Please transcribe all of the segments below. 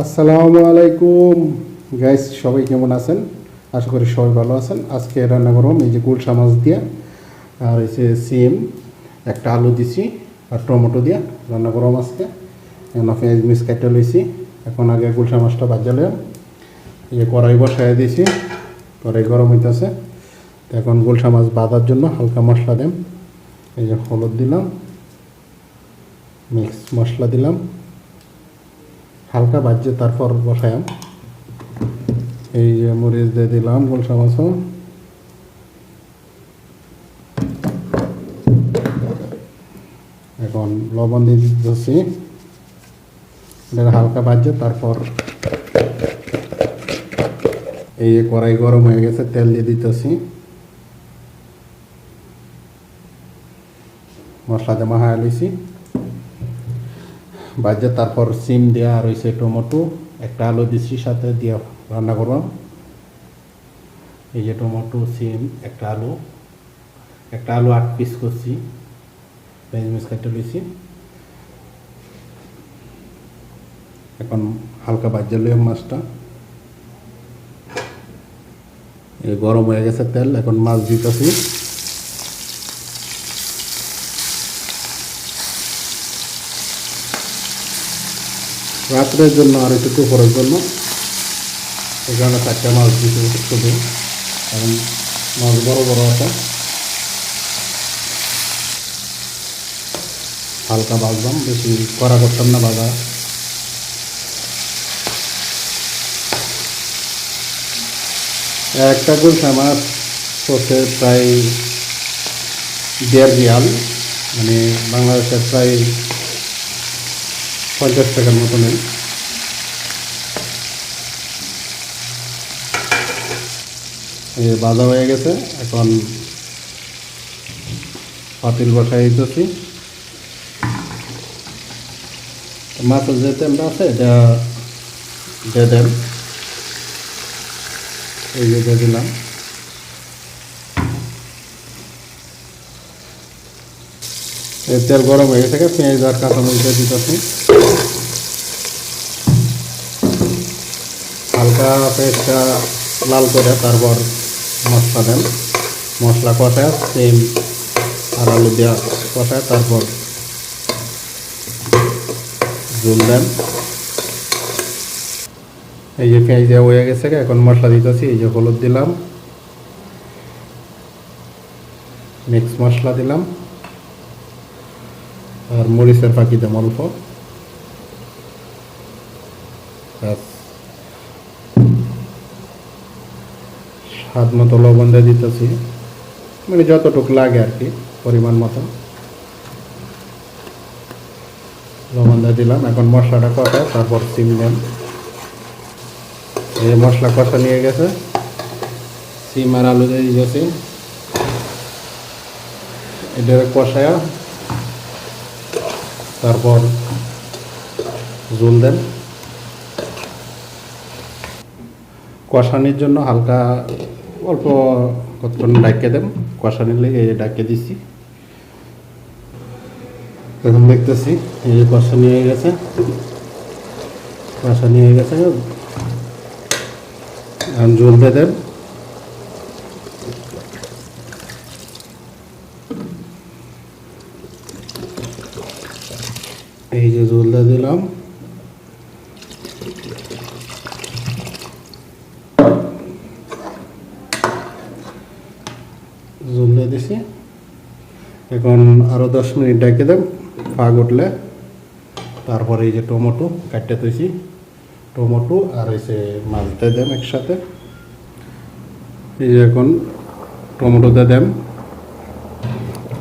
আসসালামু আলাইকুম। গাইস সবাই কেমন আছেন? আশা করি সবাই ভালো আছেন। আজকে রান্না করলাম এই যে গুলশা মাছ দিয়া, আর এই যে সিম, একটা আলু দিছি, আর টমেটো দিয়া রান্না করলাম আজকে। এখন পেঁয়াজ মিস কাটতে লইছি। এখন আগে গুলশা মাছটা বাজালাম এই যে কড়াই বসাই দিয়েছি কড়াই গরম হইতেছে। এখন গুলশা মাছ বাঁধার জন্য হালকা মশলা দেন এই যে হলুদ দিলাম, মিক্স মশলা দিলাম। হালকা বাজছে তারপর বসায়াম এই যে মরিচ দিয়ে দিলাম গোলসা মাছ এখন লবণ দিয়ে এটা হালকা বাজছে তারপর এই কড়াই গরম হয়ে গেছে, তেল দিয়ে দিতেছি। মশলা জমা হয়ে লিছি বাজে, তারপর সিম দেওয়া রয়েছে টমেটো, একটা আলু দিচ্ছি সাথে দিয়ে রান্না করলাম এই যে টমেটো, সিম, একটা আলু একটা আলু আট পিস করছি, পেঁয়াজ মিস কাটতে লইছি। এখন হালকা বাজ্যে লইম মাছটা। গরম হয়ে গেছে তেল, এখন মাছ দিতেছি। রাত্রের জন্য আর একটু দুপুরের জন্য। এখানে চারটা মাছ দিতে শুধু। কারণ মাছ বড় বড় আছে। হালকা বাজলাম বেশি করা করতাম না বাজা একটা গুলশা মাছ হচ্ছে প্রায় দেড় রিয়াল মানে বাংলাদেশের প্রায় পঞ্চাশ টাকার মতো যে বাঁধা হয়ে গেছে, এখন পাতিল বসাই দিতেছি। মাছের যে তেলটা আছে, এটা দিয়ে দেন। এই যে দিলাম। তেল গরম হয়ে গেছে পেঁয়াজ আর কাঁচামরিচ দিয়ে দিতেছি। হালকা পেঁয়াজটা লাল করে তারপর মশলা দেন। মশলা কষায় সেম আর আলু দেওয়া কষায়, তারপর জল দেন। এই যে পেঁয়াজ দেওয়া হয়ে গেছে, এখন মশলা দিতেছি, এই যে হলুদ দিলাম। মিক্স মশলা দিলাম। আর মরিচের দাম অল্প। স্বাদ মতো লবণ দিয়ে দিতেছি। মানে যতটুকু লাগে আর কি, পরিমাণ মতো। লবণ দিয়ে দিলাম, এখন মশলাটা কষায় তারপর সিম দেন। এই মশলা কষা নিয়ে গেছে, সিম আর আলু দিয়ে দিয়েছি এটা কষায়া তারপর জল দেন। কষানির জন্য হালকা অল্প কতক্ষণ ডাকিয়ে দেন। কষানির লেগে এই যে ডাকিয়ে দিছি। এখন দেখতেছি এই যে কষানি হয়ে গেছে। কষানি হয়ে গেছে। এখন জল দেন। এই যে জল দিয়ে দিলাম। জল দিয়ে দিছি। এখন আরও দশ মিনিট ডেকে দেন পাক উঠলে। তারপরে এই যে টমেটো কাটতে তৈছি টমেটো আর এই যে মাছ দিয়ে দেন একসাথে। এই যে এখন টমেটো দিয়ে দেন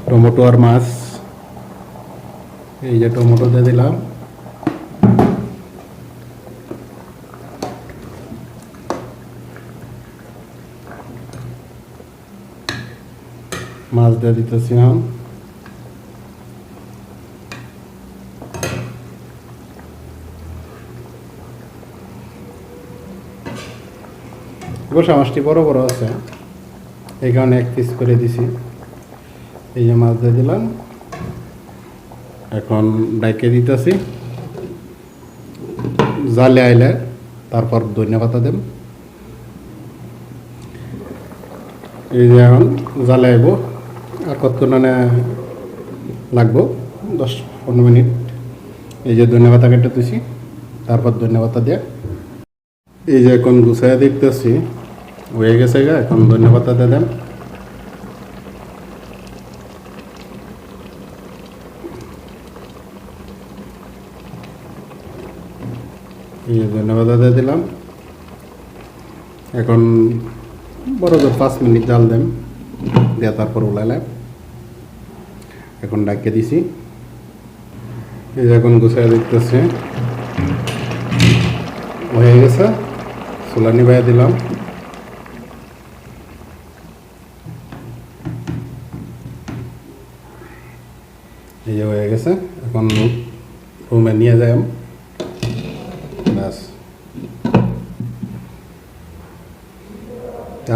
টমেটো আর মাছ এই যে টমেটো দিয়ে দিলাম। মাছ দিয়ে দিতেছি এখন। গোসা মাছটি বড় বড় আছে। এই কারণে এক পিস করে দিছি। এই যে মাছ দিয়ে দিলাম। এখন ডাইকে দিতেছি। জালে আইলে তারপর ধন্যবাদ দেব। এই যে এখন জালে আইব। আর কতক্ষণ মানে লাগবো? দশ পনেরো মিনিট। এই যে ধন্যবাদ কেটে দিছি। তারপর ধন্যবাদ দেয়া এই যে এখন গুছাই দেখতেছি, হয়ে গেছে গা, এখন ধন্যবাদ দিয়ে দেন। ধন্যবাদ দিয়ে দিলাম। এখন বড় জোর পাঁচ মিনিট জাল দেন, দিয়ে তারপর উলাইলাম। এখন ডাকে দিছি। এই যে এখন গুছাই দেখতেছে হয়ে গেছে। সোলানি বাইয়া দিলাম। এই যে হয়ে গেছে। এখন রুমে নিয়ে যাই ব্যাস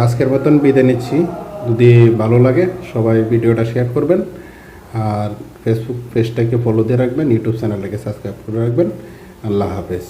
আজকের মতন বিদায় নিচ্ছি। যদি ভালো লাগে, সবাই ভিডিওটা শেয়ার করবেন। আর ফেসবুক পেজটাকে ফলো দিয়ে রাখবেন ইউটিউব চ্যানেলটাকে সাবস্ক্রাইব করে রাখবেন। আল্লাহ হাফেজ।